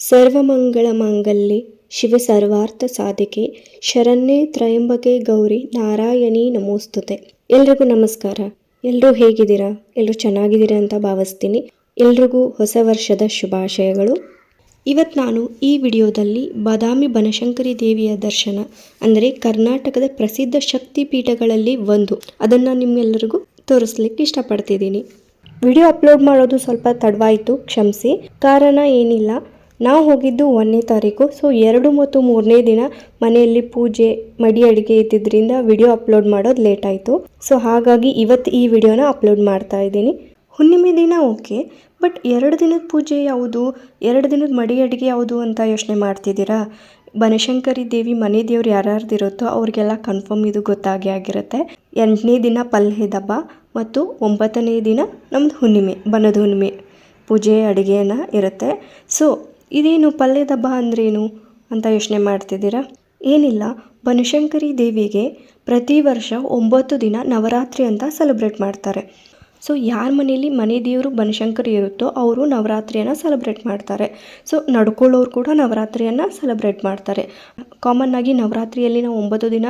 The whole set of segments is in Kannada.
ಸರ್ವಮಂಗಳ ಮಾಂಗಲ್ಯೆ, ಶಿವ ಸರ್ವಾರ್ಥ ಸಾಧಿಕೆ, ಶರಣ್ಯೆ ತ್ರಯಂಬಕೆ ಗೌರಿ, ನಾರಾಯಣಿ ನಮೋಸ್ತುತೆ. ಎಲ್ರಿಗೂ ನಮಸ್ಕಾರ. ಎಲ್ಲರೂ ಹೇಗಿದ್ದೀರಾ? ಎಲ್ಲರೂ ಚೆನ್ನಾಗಿದ್ದೀರಾ ಅಂತ ಭಾವಿಸ್ತೀನಿ. ಎಲ್ರಿಗೂ ಹೊಸ ವರ್ಷದ ಶುಭಾಶಯಗಳು. ಇವತ್ತು ನಾನು ಈ ವಿಡಿಯೋದಲ್ಲಿ ಬಾದಾಮಿ ಬನಶಂಕರಿ ದೇವಿಯ ದರ್ಶನ, ಅಂದರೆ ಕರ್ನಾಟಕದ ಪ್ರಸಿದ್ಧ ಶಕ್ತಿ ಪೀಠಗಳಲ್ಲಿ ಒಂದು. ಅದನ್ನು ನಿಮ್ಮೆಲ್ಲರಿಗೂ ತೋರಿಸ್ಲಿಕ್ಕೆ ಇಷ್ಟಪಡ್ತಿದ್ದೀನಿ. ವಿಡಿಯೋ ಅಪ್ಲೋಡ್ ಮಾಡೋದು ಸ್ವಲ್ಪ ತಡವಾಯಿತು, ಕ್ಷಮಿಸಿ. ಕಾರಣ ಏನಿಲ್ಲ. ನಾವು ಹೋಗಿದ್ದು ಒಂದನೇ ತಾರೀಕು. ಸೊ ಎರಡು ಮತ್ತು ಮೂರನೇ ದಿನ ಮನೆಯಲ್ಲಿ ಪೂಜೆ, ಮಡಿ ಅಡಿಗೆ ಇದ್ದಿದ್ದರಿಂದ ವಿಡಿಯೋ ಅಪ್ಲೋಡ್ ಮಾಡೋದು ಲೇಟ್ ಆಯಿತು. ಸೊ ಹಾಗಾಗಿ ಇವತ್ತು ಈ ವಿಡಿಯೋನ ಅಪ್ಲೋಡ್ ಮಾಡ್ತಾ ಇದ್ದೀನಿ. ಹುಣ್ಣಿಮೆ ದಿನ ಓಕೆ ಬಟ್ ಎರಡು ದಿನದ ಪೂಜೆ ಯಾವುದು? ಎರಡು ದಿನದ ಮಡಿ ಅಡಿಗೆ ಯಾವುದು ಅಂತ ಯೋಚನೆ ಮಾಡ್ತಿದ್ದೀರಾ? ಬನಶಂಕರಿ ದೇವಿ ಮನೆ ದೇವ್ರು ಯಾರ್ಯಾರ್ದು ಇರುತ್ತೋ ಅವ್ರಿಗೆಲ್ಲ ಕನ್ಫರ್ಮ್ ಇದು ಗೊತ್ತಾಗೇ ಆಗಿರುತ್ತೆ. ಎಂಟನೇ ದಿನ ಪಲ್ಹೆ ದಬ್ಬ ಮತ್ತು ಒಂಬತ್ತನೇ ದಿನ ನಮ್ಮದು ಹುಣ್ಣಿಮೆ, ಬನದ ಹುಣ್ಣಿಮೆ ಪೂಜೆ ಅಡುಗೆನ ಇರುತ್ತೆ. ಸೊ ಇದೇನು ಪಲ್ಯದ ಹಬ್ಬ ಅಂದ್ರೇನು ಅಂತ ಯೋಚನೆ ಮಾಡ್ತಿದ್ದೀರಾ? ಏನಿಲ್ಲ, ಬನಶಂಕರಿ ದೇವಿಗೆ ಪ್ರತಿ ವರ್ಷ ಒಂಬತ್ತು ದಿನ ನವರಾತ್ರಿ ಅಂತ ಸೆಲೆಬ್ರೇಟ್ ಮಾಡ್ತಾರೆ. ಸೊ ಯಾರ ಮನೇಲಿ ಮನೆ ದೇವರು ಬನಶಂಕರಿ ಇರುತ್ತೋ ಅವರು ನವರಾತ್ರಿಯನ್ನು ಸೆಲೆಬ್ರೇಟ್ ಮಾಡ್ತಾರೆ. ಸೊ ನಡ್ಕೊಳ್ಳೋರು ಕೂಡ ನವರಾತ್ರಿಯನ್ನು ಸೆಲೆಬ್ರೇಟ್ ಮಾಡ್ತಾರೆ. ಕಾಮನ್ ಆಗಿ ನವರಾತ್ರಿಯಲ್ಲಿ ನಾವು ಒಂಬತ್ತು ದಿನ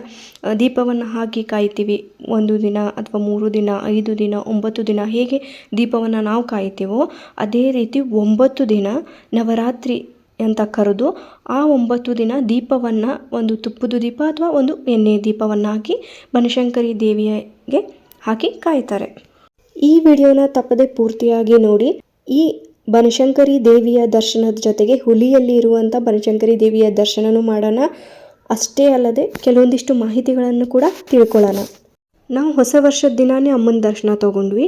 ದೀಪವನ್ನು ಹಾಕಿ ಕಾಯ್ತೀವಿ. ಒಂದು ದಿನ ಅಥವಾ ಮೂರು ದಿನ, ಐದು ದಿನ, ಒಂಬತ್ತು ದಿನ ಹೇಗೆ ದೀಪವನ್ನು ನಾವು ಕಾಯ್ತೀವೋ ಅದೇ ರೀತಿ ಒಂಬತ್ತು ದಿನ ನವರಾತ್ರಿ ಅಂತ ಕರೆದು ಆ ಒಂಬತ್ತು ದಿನ ದೀಪವನ್ನು ಒಂದು ತುಪ್ಪದ ದೀಪ ಅಥವಾ ಒಂದು ಎಣ್ಣೆ ದೀಪವನ್ನು ಹಾಕಿ ಬನಶಂಕರಿ ದೇವಿಯಗೆ ಹಾಕಿ ಕಾಯ್ತಾರೆ. ಈ ವಿಡಿಯೋನ ತಪ್ಪದೆ ಪೂರ್ತಿಯಾಗಿ ನೋಡಿ. ಈ ಬನಶಂಕರಿ ದೇವಿಯ ದರ್ಶನದ ಜೊತೆಗೆ ಹುಲಿಯಲ್ಲಿ ಇರುವಂಥ ಬನಶಂಕರಿ ದೇವಿಯ ದರ್ಶನನೂ ಮಾಡೋಣ. ಅಷ್ಟೇ ಅಲ್ಲದೆ ಕೆಲವೊಂದಿಷ್ಟು ಮಾಹಿತಿಗಳನ್ನು ಕೂಡ ತಿಳ್ಕೊಳ್ಳೋಣ. ನಾವು ಹೊಸ ವರ್ಷದ ದಿನಾನೇ ಅಮ್ಮನ ದರ್ಶನ ತಗೊಂಡ್ವಿ.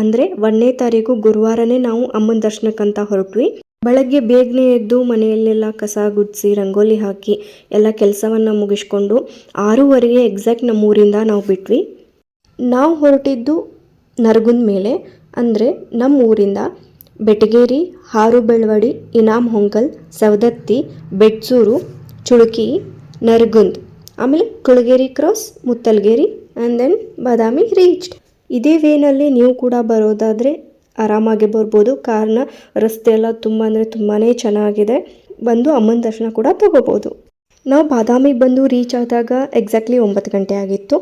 ಅಂದರೆ ಒಂದನೇ ತಾರೀಕು ಗುರುವಾರನೇ ನಾವು ಅಮ್ಮನ ದರ್ಶನಕ್ಕಂತ ಹೊರಟ್ವಿ. ಬೆಳಗ್ಗೆ ಬೇಗನೆ ಎದ್ದು ಮನೆಯಲ್ಲೆಲ್ಲ ಕಸ ಗುಡಿಸಿ, ರಂಗೋಲಿ ಹಾಕಿ ಎಲ್ಲ ಕೆಲಸವನ್ನು ಮುಗಿಸ್ಕೊಂಡು ಆರೂವರೆಗೆ ಎಕ್ಸಾಕ್ಟ್ ನಮ್ಮೂರಿಂದ ನಾವು ಬಿಟ್ವಿ. ನಾವು ಹೊರಟಿದ್ದು ನರಗುಂದ ಮೇಲೆ, ಅಂದರೆ ನಮ್ಮ ಊರಿಂದ ಬೆಟಗೇರಿ, ಹಾರು ಬೆಳವಡಿ, ಇನಾಮ್ ಹೊಂಗಲ್ ಸವದತ್ತಿ, ಬೆಟ್ಸೂರು, ಚುಳುಕಿ, ನರಗುಂದ್, ಆಮೇಲೆ Kulageri cross, Muttalgeri and then Badami reached ಇದೇ ವೇನಲ್ಲಿ ನೀವು ಕೂಡ ಬರೋದಾದರೆ ಆರಾಮಾಗಿ ಬರ್ಬೋದು. ಕಾರಣ ರಸ್ತೆ ಎಲ್ಲ ತುಂಬ ಅಂದರೆ ತುಂಬಾ ಚೆನ್ನಾಗಿದೆ. ಬಂದು ಅಮ್ಮನ ದರ್ಶನ ಕೂಡ ತಗೋಬೋದು. ನಾವು ಬಾದಾಮಿಗೆ ಬಂದು ರೀಚ್ ಆದಾಗ ಎಕ್ಸಾಕ್ಟ್ಲಿ ಒಂಬತ್ತು ಗಂಟೆ ಆಗಿತ್ತು.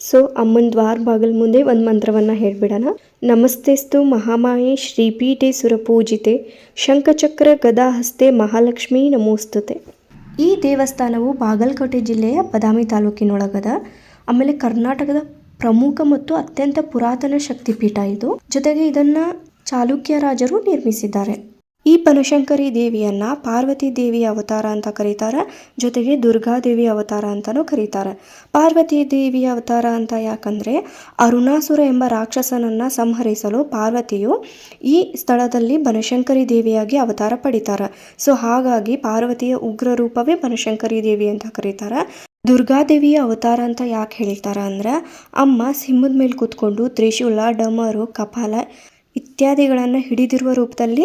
ಸೊ ಅಮ್ಮನ ದ್ವಾರ ಬಾಗಿಲ ಮುಂದೆ ಒಂದು ಮಂತ್ರವನ್ನು ಹೇಳ್ಬಿಡೋಣ. ನಮಸ್ತೆಸ್ತು ಮಹಾಮಾಯೆ ಶ್ರೀಪೀಠೆ ಸುರಪೂಜಿತೆ, ಶಂಖಚಕ್ರ ಗದಾಹಸ್ತೆ ಮಹಾಲಕ್ಷ್ಮಿ ನಮೋಸ್ತುತೆ. ಈ ದೇವಸ್ಥಾನವು ಬಾಗಲಕೋಟೆ ಜಿಲ್ಲೆಯ ಬದಾಮಿ ತಾಲೂಕಿನೊಳಗದ ಆಮೇಲೆ ಕರ್ನಾಟಕದ ಪ್ರಮುಖ ಮತ್ತು ಅತ್ಯಂತ ಪುರಾತನ ಶಕ್ತಿಪೀಠ ಇದು. ಜೊತೆಗೆ ಇದನ್ನ ಚಾಲುಕ್ಯ ರಾಜರು ನಿರ್ಮಿಸಿದ್ದಾರೆ. ಈ ಬನಶಂಕರಿ ದೇವಿಯನ್ನ ಪಾರ್ವತಿ ದೇವಿಯ ಅವತಾರ ಅಂತ ಕರೀತಾರೆ. ಜೊತೆಗೆ ದುರ್ಗಾದೇವಿ ಅವತಾರ ಅಂತಾನೂ ಕರೀತಾರೆ. ಪಾರ್ವತಿ ದೇವಿಯ ಅವತಾರ ಅಂತ ಯಾಕಂದರೆ ಅರುಣಾಸುರ ಎಂಬ ರಾಕ್ಷಸನನ್ನ ಸಂಹರಿಸಲು ಪಾರ್ವತಿಯು ಈ ಸ್ಥಳದಲ್ಲಿ ಬನಶಂಕರಿ ದೇವಿಯಾಗಿ ಅವತಾರ ಪಡಿತಾರೆ. ಸೊ ಹಾಗಾಗಿ ಪಾರ್ವತಿಯ ಉಗ್ರ ರೂಪವೇ ಬನಶಂಕರಿ ದೇವಿ ಅಂತ ಕರೀತಾರೆ. ದುರ್ಗಾದೇವಿಯ ಅವತಾರ ಅಂತ ಯಾಕೆ ಹೇಳ್ತಾರೆ ಅಂದ್ರೆ ಅಮ್ಮ ಸಿಂಹದ ಮೇಲೆ ಕೂತ್ಕೊಂಡು ತ್ರಿಶೂಲ, ಡಮರು, ಕಪಾಲ ಇತ್ಯಾದಿಗಳನ್ನು ಹಿಡಿದಿರುವ ರೂಪದಲ್ಲಿ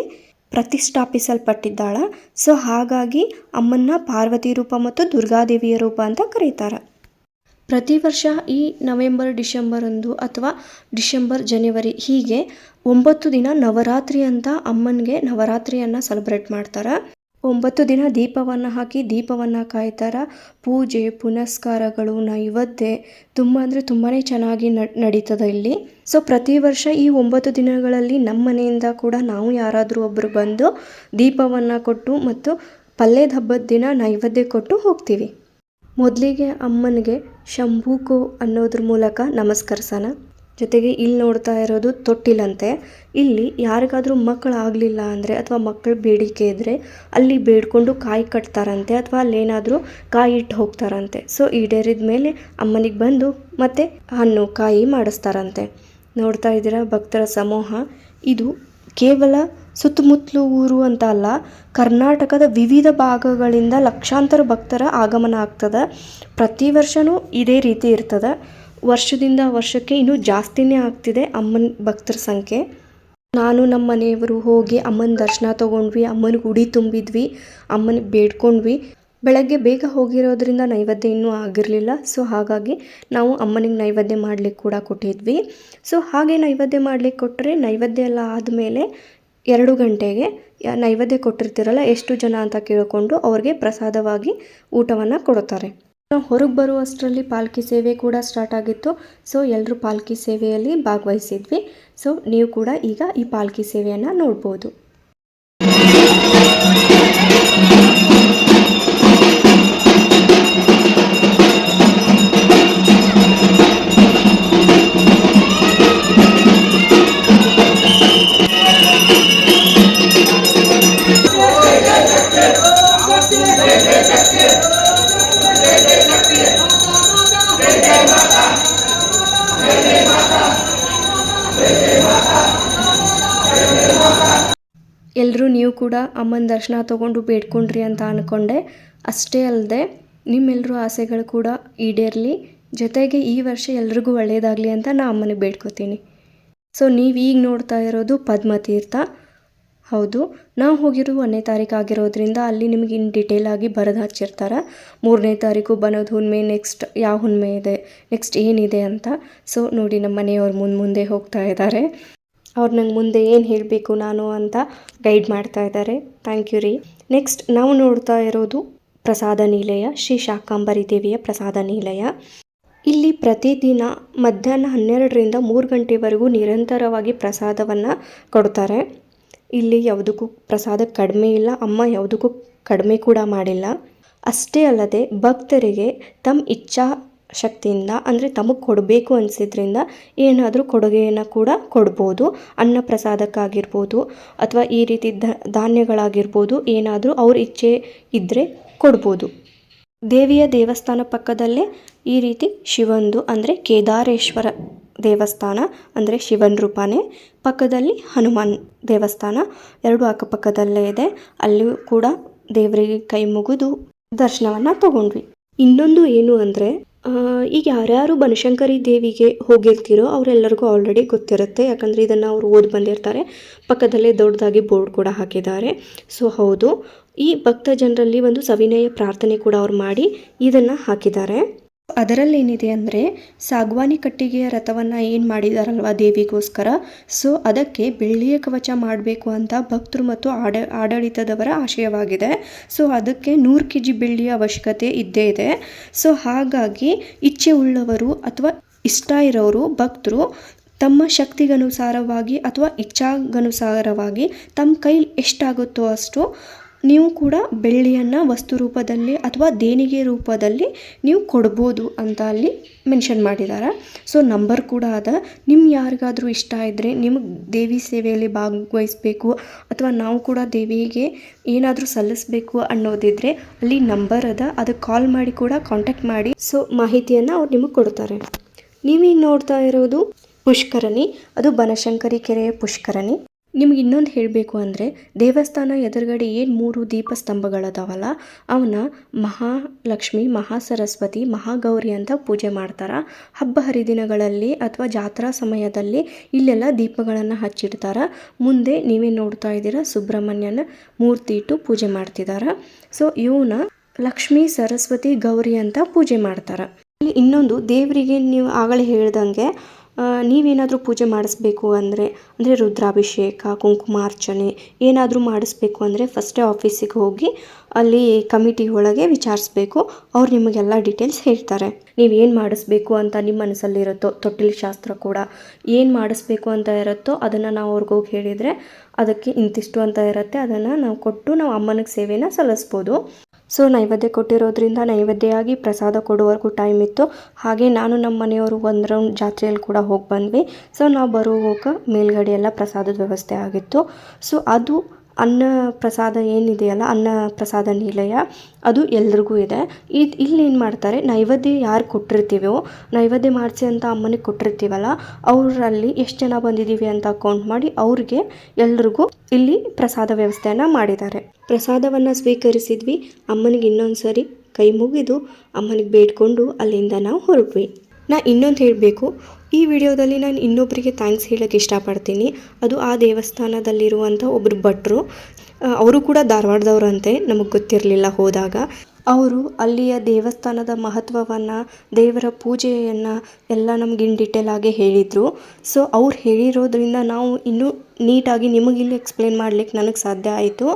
ಪ್ರತಿಷ್ಠಾಪಿಸಲ್ಪಟ್ಟಿದ್ದಾಳ. ಸೊ ಹಾಗಾಗಿ ಅಮ್ಮನ್ನ ಪಾರ್ವತಿ ರೂಪ ಮತ್ತು ದುರ್ಗಾದೇವಿಯ ರೂಪ ಅಂತ ಕರೀತಾರೆ. ಪ್ರತಿ ವರ್ಷ ಈ ನವೆಂಬರ್, ಡಿಸೆಂಬರ್ ಒಂದು ಅಥವಾ ಡಿಸೆಂಬರ್, ಜನವರಿ ಹೀಗೆ ಒಂಬತ್ತು ದಿನ ನವರಾತ್ರಿ ಅಂತ ಅಮ್ಮನಿಗೆ ನವರಾತ್ರಿಯನ್ನು ಸೆಲೆಬ್ರೇಟ್ ಮಾಡ್ತಾರೆ. ಒಂಬತ್ತು ದಿನ ದೀಪವನ್ನು ಹಾಕಿ ದೀಪವನ್ನು ಕಾಯ್ತಾರ. ಪೂಜೆ ಪುನಸ್ಕಾರಗಳು ನೈವೇದ್ಯ. ತುಂಬ ಅಂದರೆ ತುಂಬಾ ಚೆನ್ನಾಗಿ ನಡೀತದೆ ಇಲ್ಲಿ. ಸೊ ಪ್ರತಿ ವರ್ಷ ಈ ಒಂಬತ್ತು ದಿನಗಳಲ್ಲಿ ನಮ್ಮ ಮನೆಯಿಂದ ಕೂಡ ನಾವು ಯಾರಾದರೂ ಒಬ್ಬರು ಬಂದು ದೀಪವನ್ನು ಕೊಟ್ಟು ಮತ್ತು ಪಲ್ಲೆದ ಹಬ್ಬದ ದಿನ ನೈವೇದ್ಯ ಕೊಟ್ಟು ಹೋಗ್ತೀವಿ. ಮೊದಲಿಗೆ ಅಮ್ಮನಿಗೆ ಶಂಭೂಕು ಅನ್ನೋದ್ರ ಮೂಲಕ ನಮಸ್ಕರಿಸೋಣ. ಜೊತೆಗೆ ಇಲ್ಲಿ ನೋಡ್ತಾ ಇರೋದು ತೊಟ್ಟಿಲಂತೆ. ಇಲ್ಲಿ ಯಾರಿಗಾದರೂ ಮಕ್ಕಳಾಗಲಿಲ್ಲ ಅಂದರೆ ಅಥವಾ ಮಕ್ಕಳ ಬೇಡಿಕೆ ಇದ್ದರೆ ಅಲ್ಲಿ ಬೇಡ್ಕೊಂಡು ಕಾಯಿ ಕಟ್ತಾರಂತೆ ಅಥವಾ ಅಲ್ಲೇನಾದರೂ ಕಾಯಿ ಇಟ್ಟು ಹೋಗ್ತಾರಂತೆ. ಸೊ ಈಡೇರಿದ ಮೇಲೆ ಅಮ್ಮನಿಗೆ ಬಂದು ಮತ್ತೆ ಹಣ್ಣು, ಕಾಯಿ ಮಾಡಿಸ್ತಾರಂತೆ. ನೋಡ್ತಾ ಇದ್ದೀರಾ ಭಕ್ತರ ಸಮೂಹ? ಇದು ಕೇವಲ ಸುತ್ತಮುತ್ತಲು ಊರು ಅಂತ ಅಲ್ಲ, ಕರ್ನಾಟಕದ ವಿವಿಧ ಭಾಗಗಳಿಂದ ಲಕ್ಷಾಂತರ ಭಕ್ತರ ಆಗಮನ ಆಗ್ತದೆ. ಪ್ರತಿ ವರ್ಷವೂ ಇದೇ ರೀತಿ ಇರ್ತದೆ. ವರ್ಷದಿಂದ ವರ್ಷಕ್ಕೆ ಇನ್ನೂ ಜಾಸ್ತಿನೇ ಆಗ್ತಿದೆ ಅಮ್ಮನ ಭಕ್ತರ ಸಂಖ್ಯೆ. ನಾನು ನಮ್ಮ ಮನೆಯವರು ಹೋಗಿ ಅಮ್ಮನ ದರ್ಶನ ತೊಗೊಂಡ್ವಿ, ಅಮ್ಮನ ಉಡಿ ತುಂಬಿದ್ವಿ ಅಮ್ಮನಿಗೆ ಬೇಡ್ಕೊಂಡ್ವಿ. ಬೆಳಗ್ಗೆ ಬೇಗ ಹೋಗಿರೋದ್ರಿಂದ ನೈವೇದ್ಯ ಇನ್ನೂ ಆಗಿರಲಿಲ್ಲ. ಸೊ, ಹಾಗಾಗಿ ನಾವು ಅಮ್ಮನಿಗೆ ನೈವೇದ್ಯ ಮಾಡಲಿಕ್ಕೆ ಕೂಡ ಕೊಟ್ಟಿದ್ವಿ. ಸೊ, ಹಾಗೆ ನೈವೇದ್ಯ ಮಾಡಲಿಕ್ಕೆ ಕೊಟ್ಟರೆ ನೈವೇದ್ಯ ಎಲ್ಲ ಆದಮೇಲೆ ಎರಡು ಗಂಟೆಗೆ ನೈವೇದ್ಯ ಕೊಟ್ಟಿರ್ತೀರಲ್ಲ, ಎಷ್ಟು ಜನ ಅಂತ ಕೇಳಿಕೊಂಡು ಅವ್ರಿಗೆ ಪ್ರಸಾದವಾಗಿ ಊಟವನ್ನು ಕೊಡುತ್ತಾರೆ. ನಾವು ಹೊರಗೆ ಬರುವಷ್ಟರಲ್ಲಿ ಪಾಲ್ಕಿ ಸೇವೆ ಕೂಡ ಸ್ಟಾರ್ಟ್ ಆಗಿತ್ತು. ಸೊ ಎಲ್ಲರೂ ಪಾಲ್ಕಿ ಸೇವೆಯಲ್ಲಿ ಭಾಗವಹಿಸಿದ್ವಿ. ಸೊ ನೀವು ಕೂಡ ಈಗ ಈ ಪಾಲ್ಕಿ ಸೇವೆಯನ್ನು ನೋಡ್ಬೋದು. ಎಲ್ಲರೂ ನೀವು ಕೂಡ ಅಮ್ಮನ ದರ್ಶನ ತೊಗೊಂಡು ಬೇಡ್ಕೊಂಡ್ರಿ ಅಂತ ಅಂದ್ಕೊಂಡೆ ಅಷ್ಟೇ ಅಲ್ಲದೆ ನಿಮ್ಮೆಲ್ಲರೂ ಆಸೆಗಳು ಕೂಡ ಈಡೇರಲಿ. ಜೊತೆಗೆ ಈ ವರ್ಷ ಎಲ್ರಿಗೂ ಒಳ್ಳೆಯದಾಗಲಿ ಅಂತ ನಾನು ಅಮ್ಮನಿಗೆ ಬೇಡ್ಕೋತೀನಿ. ಸೊ, ನೀವು ಈಗ ನೋಡ್ತಾ ಇರೋದು ಪದ್ಮತೀರ್ಥ. ಹೌದು, ನಾವು ಹೋಗಿರೋ ಒಂದನೇ ತಾರೀಕು ಆಗಿರೋದ್ರಿಂದ ಅಲ್ಲಿ ನಿಮಗೆ ಇನ್ನು ಡಿಟೇಲ್ ಆಗಿ ಬರೆದು ಹಚ್ಚಿರ್ತಾರೆ ಮೂರನೇ ತಾರೀಕು ಬನೋದು ಹುಣ್ಮೆ, ನೆಕ್ಸ್ಟ್ ಯಾವ ಹುಣ್ಣಿಮೆ ಇದೆ, ನೆಕ್ಸ್ಟ್ ಏನಿದೆ ಅಂತ. ಸೊ, ನೋಡಿ ನಮ್ಮ ಮನೆಯವ್ರು ಮುಂದೆ ಮುಂದೆ ಹೋಗ್ತಾ ಇದ್ದಾರೆ ಅವ್ರು ನಂಗೆ ಮುಂದೆ ಏನು ಹೇಳಬೇಕು ನಾನು ಅಂತ ಗೈಡ್ ಮಾಡ್ತಾ ಇದ್ದಾರೆ ಥ್ಯಾಂಕ್ ಯು ರೀ. ನೆಕ್ಸ್ಟ್ ನಾವು ನೋಡ್ತಾ ಇರೋದು ಪ್ರಸಾದ ನಿಲಯ, ಶ್ರೀ ಶಾಕಾಂಬರಿ ದೇವಿಯ ಪ್ರಸಾದ ನಿಲಯ. ಇಲ್ಲಿ ಪ್ರತಿದಿನ ಮಧ್ಯಾಹ್ನ ಹನ್ನೆರಡರಿಂದ ಮೂರು ಗಂಟೆವರೆಗೂ ನಿರಂತರವಾಗಿ ಪ್ರಸಾದವನ್ನು ಕೊಡ್ತಾರೆ. ಇಲ್ಲಿ ಯಾವುದಕ್ಕೂ ಪ್ರಸಾದ ಕಡಿಮೆ ಇಲ್ಲ, ಅಮ್ಮ ಯಾವುದಕ್ಕೂ ಕಡಿಮೆ ಕೂಡ ಮಾಡಿಲ್ಲ. ಅಷ್ಟೇ ಅಲ್ಲದೆ ಭಕ್ತರಿಗೆ ತಮ್ಮ ಇಚ್ಛಾ ಶಕ್ತಿಯಿಂದ, ಅಂದರೆ ತಮಗೆ ಕೊಡಬೇಕು ಅನಿಸಿದ್ರಿಂದ ಏನಾದರೂ ಕೊಡುಗೆಯನ್ನು ಕೂಡ ಕೊಡ್ಬೋದು. ಅನ್ನ ಪ್ರಸಾದಕ್ಕಾಗಿರ್ಬೋದು ಅಥವಾ ಈ ರೀತಿ ಧಾನ್ಯಗಳಾಗಿರ್ಬೋದು ಏನಾದರೂ ಅವ್ರ ಇಚ್ಛೆ ಇದ್ದರೆ ಕೊಡ್ಬೋದು. ದೇವಿಯ ದೇವಸ್ಥಾನ ಪಕ್ಕದಲ್ಲೇ ಈ ರೀತಿ ಶಿವಂದು, ಅಂದರೆ ಕೇದಾರೇಶ್ವರ ದೇವಸ್ಥಾನ, ಅಂದರೆ ಶಿವನ ರೂಪನೇ ಪಕ್ಕದಲ್ಲಿ ಹನುಮಾನ್ ದೇವಸ್ಥಾನ ಎರಡು ಅಕ್ಕಪಕ್ಕದಲ್ಲೇ ಇದೆ. ಅಲ್ಲಿಯೂ ಕೂಡ ದೇವರಿಗೆ ಕೈ ಮುಗಿದು ದರ್ಶನವನ್ನು ತಗೊಂಡ್ವಿ. ಇನ್ನೊಂದು ಏನು ಅಂದರೆ ಈಗ ಯಾರ್ಯಾರು ಬನಶಂಕರಿ ದೇವಿಗೆ ಹೋಗಿರ್ತೀರೋ ಅವರೆಲ್ಲರಿಗೂ ಆಲ್ರೆಡಿ ಗೊತ್ತಿರುತ್ತೆ, ಯಾಕಂದರೆ ಇದನ್ನು ಅವರು ಓದಿ ಬಂದಿರ್ತಾರೆ. ಪಕ್ಕದಲ್ಲೇ ದೊಡ್ಡದಾಗಿ ಬೋರ್ಡ್ ಕೂಡ ಹಾಕಿದ್ದಾರೆ. ಸೊ ಹೌದು, ಈ ಭಕ್ತ ಜನರಲ್ಲಿ ಒಂದು ಸವಿನಯ ಪ್ರಾರ್ಥನೆ ಕೂಡ ಅವ್ರು ಮಾಡಿ ಇದನ್ನು ಹಾಕಿದ್ದಾರೆ. ಅದರಲ್ಲಿ ಏನಿದೆ ಅಂದರೆ ಸಾಗ್ವಾನಿ ಕಟ್ಟಿಗೆಯ ರಥವನ್ನು ಏನು ಮಾಡಿದಾರಲ್ವ ದೇವಿಗೋಸ್ಕರ? ಸೊ ಅದಕ್ಕೆ ಬೆಳ್ಳಿಯ ಕವಚ ಮಾಡಬೇಕು ಅಂತ ಭಕ್ತರು ಮತ್ತು ಆಡ, ಆಡಳಿತದವರ ಆಶಯವಾಗಿದೆ. ಸೊ ಅದಕ್ಕೆ ನೂರು ಕೆ ಜಿ ಬೆಳ್ಳಿಯ ಅವಶ್ಯಕತೆ ಇದ್ದೇ ಇದೆ. ಸೊ ಹಾಗಾಗಿ ಇಚ್ಛೆ ಉಳ್ಳವರು ಅಥವಾ ಇಷ್ಟ ಇರೋರು ಭಕ್ತರು ತಮ್ಮ ಶಕ್ತಿಗನುಸಾರವಾಗಿ ಅಥವಾ ಇಚ್ಛಾಗನುಸಾರವಾಗಿ ತಮ್ಮ ಕೈಲಿ ಎಷ್ಟಾಗುತ್ತೋ ಅಷ್ಟು ನೀವು ಕೂಡ ಬೆಳ್ಳಿಯನ್ನು ವಸ್ತು ರೂಪದಲ್ಲಿ ಅಥವಾ ದೇಣಿಗೆ ರೂಪದಲ್ಲಿ ನೀವು ಕೊಡ್ಬೋದು ಅಂತ ಅಲ್ಲಿ ಮೆನ್ಷನ್ ಮಾಡಿದ್ದಾರೆ ಸೊ ನಂಬರ್ ಕೂಡ ಅದ. ನಿಮ್ಮ ಯಾರಿಗಾದರೂ ಇಷ್ಟ ಇದ್ದರೆ ನಿಮಗೆ ದೇವಿ ಸೇವೆಯಲ್ಲಿ ಭಾಗವಹಿಸಬೇಕು, ಅಥವಾ ನಾವು ಕೂಡ ದೇವಿಗೆ ಏನಾದರೂ ಸಲ್ಲಿಸಬೇಕು ಅನ್ನೋದಿದ್ರೆ ಅಲ್ಲಿ ನಂಬರ್ ಅದ. ಅದಕ್ಕೆ ಕಾಲ್ ಮಾಡಿ ಕೂಡ ಕಾಂಟ್ಯಾಕ್ಟ್ ಮಾಡಿ ಸೊ ಮಾಹಿತಿಯನ್ನು ಅವ್ರು ನಿಮಗೆ ಕೊಡ್ತಾರೆ. ನೀವೀಗ ನೋಡ್ತಾ ಇರೋದು ಪುಷ್ಕರಣಿ. ಅದು ಬನಶಂಕರಿ ಕೆರೆಯ ಪುಷ್ಕರಣಿ. ನಿಮ್ಗೆ ಇನ್ನೊಂದು ಹೇಳಬೇಕು ಅಂದರೆ, ದೇವಸ್ಥಾನ ಎದುರುಗಡೆ ಏನು ಮೂರು ದೀಪ ಸ್ತಂಭಗಳದಾವಲ್ಲ, ಅವನ್ನ ಮಹಾಲಕ್ಷ್ಮಿ, ಮಹಾಸರಸ್ವತಿ, ಮಹಾಗೌರಿ ಅಂತ ಪೂಜೆ ಮಾಡ್ತಾರೆ. ಹಬ್ಬ ಹರಿದಿನಗಳಲ್ಲಿ ಅಥವಾ ಜಾತ್ರಾ ಸಮಯದಲ್ಲಿ ಇಲ್ಲೆಲ್ಲ ದೀಪಗಳನ್ನು ಹಚ್ಚಿಡ್ತಾರೆ. ಮುಂದೆ ನೀವೇ ನೋಡ್ತಾ ಇದ್ದೀರಾ ಸುಬ್ರಹ್ಮಣ್ಯನ ಮೂರ್ತಿ ಇಟ್ಟು ಪೂಜೆ ಮಾಡ್ತಿದ್ದಾರೆ ಸೊ ಇವನ ಲಕ್ಷ್ಮೀ, ಸರಸ್ವತಿ, ಗೌರಿ ಅಂತ ಪೂಜೆ ಮಾಡ್ತಾರೆ. ಇಲ್ಲಿ ಇನ್ನೊಂದು ದೇವರಿಗೆ ನೀವು ಆಗಲೇ ಹೇಳ್ದಂಗೆ ನೀವೇನಾದರೂ ಪೂಜೆ ಮಾಡಿಸ್ಬೇಕು ಅಂದರೆ ಅಂದರೆ ರುದ್ರಾಭಿಷೇಕ ಕುಂಕುಮಾರ್ಚನೆ ಏನಾದರೂ ಮಾಡಿಸ್ಬೇಕು ಅಂದರೆ ಫಸ್ಟೇ ಆಫೀಸಿಗೆ ಹೋಗಿ ಅಲ್ಲಿ ಕಮಿಟಿ ಒಳಗೆ ವಿಚಾರಿಸ್ಬೇಕು. ಅವ್ರು ನಿಮಗೆಲ್ಲ ಡೀಟೇಲ್ಸ್ ಹೇಳ್ತಾರೆ. ನೀವು ಏನು ಮಾಡಿಸ್ಬೇಕು ಅಂತ ನಿಮ್ಮ ಮನಸ್ಸಲ್ಲಿರುತ್ತೋ, ತೊಟ್ಟಿಲು ಶಾಸ್ತ್ರ ಕೂಡ ಏನು ಮಾಡಿಸ್ಬೇಕು ಅಂತ ಇರುತ್ತೋ ಅದನ್ನು ನಾವು ಅವ್ರಿಗೆ ಹೋಗಿ ಹೇಳಿದರೆ ಅದಕ್ಕೆ ಇಂತಿಷ್ಟು ಅಂತ ಇರುತ್ತೆ. ಅದನ್ನು ನಾವು ಕೊಟ್ಟು ನಾವು ಅಮ್ಮನಿಗೆ ಸೇವೆಯನ್ನು ಸಲ್ಲಿಸ್ಬೋದು. ಸೊ ನೈವೇದ್ಯ ಕೊಟ್ಟಿರೋದ್ರಿಂದ ನೈವೇದ್ಯ ಆಗಿ ಪ್ರಸಾದ ಕೊಡೋವರೆಗೂ ಟೈಮ್ ಇತ್ತು. ಹಾಗೆ ನಾನು ನಮ್ಮ ಮನೆಯವರು ಒಂದು ರೌಂಡ್ ಜಾತ್ರೆಯಲ್ಲಿ ಕೂಡ ಹೋಗಿ ಬಂದ್ವಿ. ಸೊ ನಾವು ಬರುವಾಗ ಮೇಲ್ಗಡೆ ಎಲ್ಲ ಪ್ರಸಾದದ ವ್ಯವಸ್ಥೆ ಆಗಿತ್ತು. ಸೊ ಅದು ಅನ್ನ ಪ್ರಸಾದ ಏನಿದೆಯಲ್ಲ ಅನ್ನ ಪ್ರಸಾದ ನಿಲಯ, ಅದು ಎಲ್ರಿಗೂ ಇದೆ. ಇದು ಇಲ್ಲಿ ಏನು ಮಾಡ್ತಾರೆ, ನೈವೇದ್ಯ ಯಾರು ಕೊಟ್ಟಿರ್ತೀವೋ, ನೈವೇದ್ಯ ಮಾಡಿಸಿ ಅಂತ ಅಮ್ಮನಿಗೆ ಕೊಟ್ಟಿರ್ತೀವಲ್ಲ, ಅವರಲ್ಲಿ ಎಷ್ಟು ಜನ ಬಂದಿದ್ದೀವಿ ಅಂತ ಕೌಂಟ್ ಮಾಡಿ ಅವ್ರಿಗೆ ಎಲ್ರಿಗೂ ಇಲ್ಲಿ ಪ್ರಸಾದ ವ್ಯವಸ್ಥೆಯನ್ನು ಮಾಡಿದ್ದಾರೆ. ಪ್ರಸಾದವನ್ನು ಸ್ವೀಕರಿಸಿದ್ವಿ, ಅಮ್ಮನಿಗೆ ಇನ್ನೊಂದು ಸರಿ ಕೈ ಮುಗಿದು ಅಮ್ಮನಿಗೆ ಬೇಡ್ಕೊಂಡು ಅಲ್ಲಿಂದ ನಾವು ಹೊರಟ್ವಿ. ನಾ ಇನ್ನೊಂದು ಹೇಳಬೇಕು ಈ ವಿಡಿಯೋದಲ್ಲಿ ನಾನು ಇನ್ನೊಬ್ಬರಿಗೆ ಥ್ಯಾಂಕ್ಸ್ ಹೇಳೋಕ್ಕೆ ಇಷ್ಟಪಡ್ತೀನಿ. ಅದು ಆ ದೇವಸ್ಥಾನದಲ್ಲಿರುವಂಥ ಒಬ್ಬರು ಭಟ್ರು. ಅವರು ಕೂಡ ಧಾರವಾಡದವ್ರಂತೆ, ನಮಗೆ ಗೊತ್ತಿರಲಿಲ್ಲ ಹೋದಾಗ. ಅವರು ಅಲ್ಲಿಯ ದೇವಸ್ಥಾನದ ಮಹತ್ವವನ್ನು, ದೇವರ ಪೂಜೆಯನ್ನು ಎಲ್ಲ ನಮ್ಗೆ ಇನ್ ಡಿಟೇಲ್ ಆಗಿ ಹೇಳಿದರು. ಸೊ ಅವ್ರು ಹೇಳಿರೋದ್ರಿಂದ ನಾವು ಇನ್ನೂ ನೀಟಾಗಿ ನಿಮಗೆ ಇಲ್ಲಿ ಎಕ್ಸ್ಪ್ಲೇನ್ ಮಾಡ್ಲಿಕ್ಕೆ ನನಗೆ ಸಾಧ್ಯ ಆಯಿತು.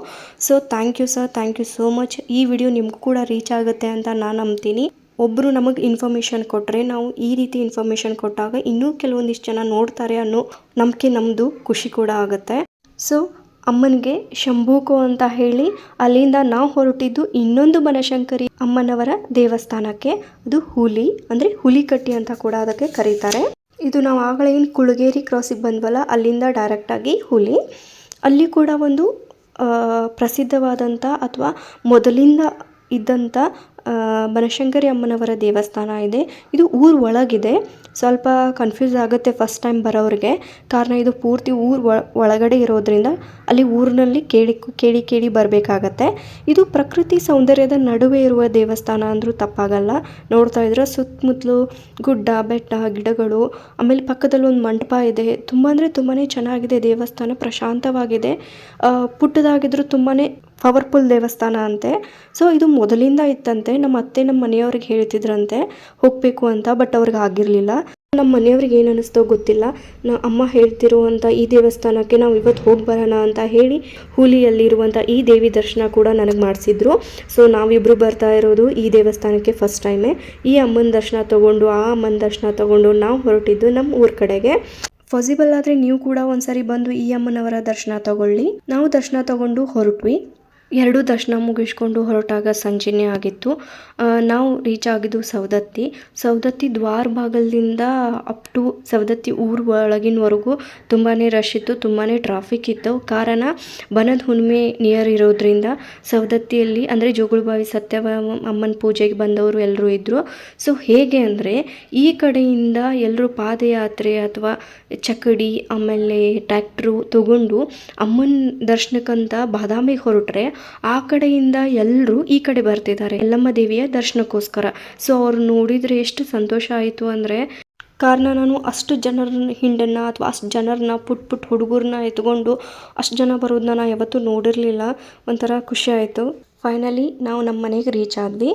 So thank you sir thank you so much ಈ ವಿಡಿಯೋ ನಿಮಗೂ ಕೂಡ ರೀಚ್ ಆಗುತ್ತೆ ಅಂತ ನಾನು ನಂಬ್ತೀನಿ. ಒಬ್ಬರು ನಮಗೆ ಇನ್ಫಾರ್ಮೇಷನ್ ಕೊಟ್ಟರೆ ನಾವು ಈ ರೀತಿ ಇನ್ಫಾರ್ಮೇಷನ್ ಕೊಟ್ಟಾಗ ಇನ್ನೂ ಕೆಲವೊಂದಿಷ್ಟು ಜನ ನೋಡ್ತಾರೆ ಅನ್ನೋ ನಂಬಿಕೆ ನಮ್ಮದು ಖುಷಿ ಕೂಡ ಆಗುತ್ತೆ. ಸೊ ಅಮ್ಮನಿಗೆ ಶಂಭೂಕೋ ಅಂತ ಹೇಳಿ ಅಲ್ಲಿಂದ ನಾವು ಹೊರಟಿದ್ದು ಇನ್ನೊಂದು ಬನಶಂಕರಿ ಅಮ್ಮನವರ ದೇವಸ್ಥಾನಕ್ಕೆ. ಅದು ಹುಲಿ, ಅಂದರೆ ಹುಲಿಕಟ್ಟಿ ಅಂತ ಕೂಡ ಅದಕ್ಕೆ ಕರೀತಾರೆ. ಇದು ನಾವು ಆಗಲೇ ಏನು ಕುಳಗೇರಿ ಕ್ರಾಸಿಗೆ ಬಂದ್ವಲ್ಲ, ಅಲ್ಲಿಂದ ಡೈರೆಕ್ಟಾಗಿ ಹುಲಿ. ಅಲ್ಲಿ ಕೂಡ ಒಂದು ಪ್ರಸಿದ್ಧವಾದಂಥ ಅಥವಾ ಮೊದಲಿಂದ ಇದ್ದಂಥ ಬನಶಂಕರಿ ಅಮ್ಮನವರ ದೇವಸ್ಥಾನ ಇದೆ. ಇದು ಊರ ಒಳಗಿದೆ. ಸ್ವಲ್ಪ ಕನ್ಫ್ಯೂಸ್ ಆಗುತ್ತೆ ಫಸ್ಟ್ ಟೈಮ್ ಬರೋರಿಗೆ. ಕಾರಣ ಇದು ಪೂರ್ತಿ ಊರ ಒಳಗಡೆ ಇರೋದ್ರಿಂದ ಅಲ್ಲಿ ಊರಿನಲ್ಲಿ ಕೇಳಿ ಕೇಳಿ ಕೇಳಿ ಬರಬೇಕಾಗತ್ತೆ. ಇದು ಪ್ರಕೃತಿ ಸೌಂದರ್ಯದ ನಡುವೆ ಇರುವ ದೇವಸ್ಥಾನ ಅಂದರೂ ತಪ್ಪಾಗಲ್ಲ. ನೋಡ್ತಾ ಇದ್ರೆ ಸುತ್ತಮುತ್ತಲು ಗುಡ್ಡ, ಬೆಟ್ಟ, ಗಿಡಗಳು, ಆಮೇಲೆ ಪಕ್ಕದಲ್ಲಿ ಒಂದು ಮಂಟಪ ಇದೆ. ತುಂಬ ಅಂದರೆ ತುಂಬಾ ಚೆನ್ನಾಗಿದೆ ದೇವಸ್ಥಾನ, ಪ್ರಶಾಂತವಾಗಿದೆ. ಪುಟ್ಟದಾಗಿದ್ರೂ ತುಂಬಾ ಪವರ್ಫುಲ್ ದೇವಸ್ಥಾನ ಅಂತೆ. ಸೊ, ಇದು ಮೊದಲಿಂದ ಇತ್ತಂತೆ. ನಮ್ಮ ಅತ್ತೆ, ನಮ್ಮ ಮನೆಯವ್ರಿಗೆ ಹೇಳ್ತಿದ್ರಂತೆ, ಹೋಗಬೇಕು ಅಂತ, ಬಟ್ ಅವ್ರಿಗೆ ಆಗಿರಲಿಲ್ಲ. ನಮ್ಮ ಮನೆಯವ್ರಿಗೆ ಏನು ಅನ್ನಿಸ್ತೋ ಗೊತ್ತಿಲ್ಲ. ನಾ, ಅಮ್ಮ ಹೇಳ್ತಿರುವಂಥ ಈ ದೇವಸ್ಥಾನಕ್ಕೆ ನಾವು ಇವತ್ತು ಹೋಗಿ ಬರೋಣ ಅಂತ ಹೇಳಿ ಹುಲಿಯಲ್ಲಿರುವಂಥ ಈ ದೇವಿ ದರ್ಶನ ಕೂಡ ನನಗೆ ಮಾಡಿಸಿದ್ರು. ಸೊ ನಾವಿಬ್ಬರು ಬರ್ತಾ ಇರೋದು ಈ ದೇವಸ್ಥಾನಕ್ಕೆ ಫಸ್ಟ್ ಟೈಮೇ. ಈ ಅಮ್ಮನ ದರ್ಶನ ತೊಗೊಂಡು, ಆ ಅಮ್ಮನ ದರ್ಶನ ತೊಗೊಂಡು ನಾವು ಹೊರಟಿದ್ದು ನಮ್ಮ ಊರ ಕಡೆಗೆ. ಪಾಸಿಬಲ್ ಆದರೆ ನೀವು ಕೂಡ ಒಂದ್ಸರಿ ಬಂದು ಈ ಅಮ್ಮನವರ ದರ್ಶನ ತಗೊಳ್ಳಿ. ನಾವು ದರ್ಶನ ತಗೊಂಡು ಹೊರಟ್ವಿ. ಎರಡೂ ದರ್ಶನ ಮುಗಿಸ್ಕೊಂಡು ಹೊರಟಾಗ ಸಂಜೆನೇ ಆಗಿತ್ತು. ನಾವು ರೀಚ್ ಆಗಿದ್ದು ಸವದತ್ತಿ. ಸವದತ್ತಿ ದ್ವಾರ ಭಾಗಲಿಂದ ಅಪ್ ಟು ಸವದತ್ತಿ ಊರ ಒಳಗಿನವರೆಗೂ ತುಂಬಾ ರಶ್ ಇತ್ತು ತುಂಬಾ ಟ್ರಾಫಿಕ್ ಇತ್ತು. ಕಾರಣ ಬನದ ಹುಣ್ಣಿಮೆ ನಿಯರ್ ಇರೋದ್ರಿಂದ ಸವದತ್ತಿಯಲ್ಲಿ, ಅಂದರೆ ಜೋಗುಳಬಾವಿ ಸತ್ಯಭಾಮ ಅಮ್ಮನ ಪೂಜೆಗೆ ಬಂದವರು ಎಲ್ಲರೂ ಇದ್ದರು ಸೊ ಹೇಗೆ ಅಂದರೆ ಈ ಕಡೆಯಿಂದ ಎಲ್ಲರೂ ಪಾದಯಾತ್ರೆ ಅಥವಾ ಚಕಡಿ ಆಮೇಲೆ ಟ್ಯಾಕ್ಟ್ರು ತಗೊಂಡು ಅಮ್ಮನ ದರ್ಶನಕ್ಕಂತ ಬಾದಾಮಿಗೆ ಹೊರಟ್ರೆ ಆ ಕಡೆಯಿಂದ ಎಲ್ಲರೂ ಈ ಕಡೆ ಬರ್ತಿದ್ದಾರೆ. ಯಲ್ಲಮ್ಮ ದೇವಿಯ ದರ್ಶನಕ್ಕೋಸ್ಕರ. ಸೊ ಅವ್ರು ನೋಡಿದರೆ ಎಷ್ಟು ಸಂತೋಷ ಆಯಿತು ಅಂದರೆ, ಕಾರಣ ನಾನು ಅಷ್ಟು ಜನರ ಹಿಂಡನ್ನು ಅಥವಾ ಅಷ್ಟು ಜನರನ್ನ, ಪುಟ್ ಪುಟ್ ಹುಡುಗರನ್ನ ಎತ್ಕೊಂಡು ಅಷ್ಟು ಜನ ಬರೋದನ್ನ ನಾನು ಯಾವತ್ತೂ ನೋಡಿರಲಿಲ್ಲ. ಒಂಥರ ಖುಷಿ ಆಯಿತು. ಫೈನಲಿ ನಾವು ನಮ್ಮ ಮನೆಗೆ ರೀಚ್ ಆದ್ವಿ.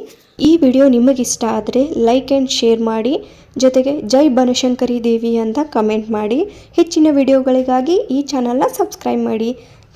ಈ ವಿಡಿಯೋ ನಿಮಗೆ ಇಷ್ಟ ಆದರೆ ಲೈಕ್ ಆ್ಯಂಡ್ ಶೇರ್ ಮಾಡಿ. ಜೊತೆಗೆ ಜೈ ಬನಶಂಕರಿ ದೇವಿ ಅಂತ ಕಮೆಂಟ್ ಮಾಡಿ. ಹೆಚ್ಚಿನ ವಿಡಿಯೋಗಳಿಗಾಗಿ ಈ ಚಾನಲ್ನ ಸಬ್ಸ್ಕ್ರೈಬ್ ಮಾಡಿ.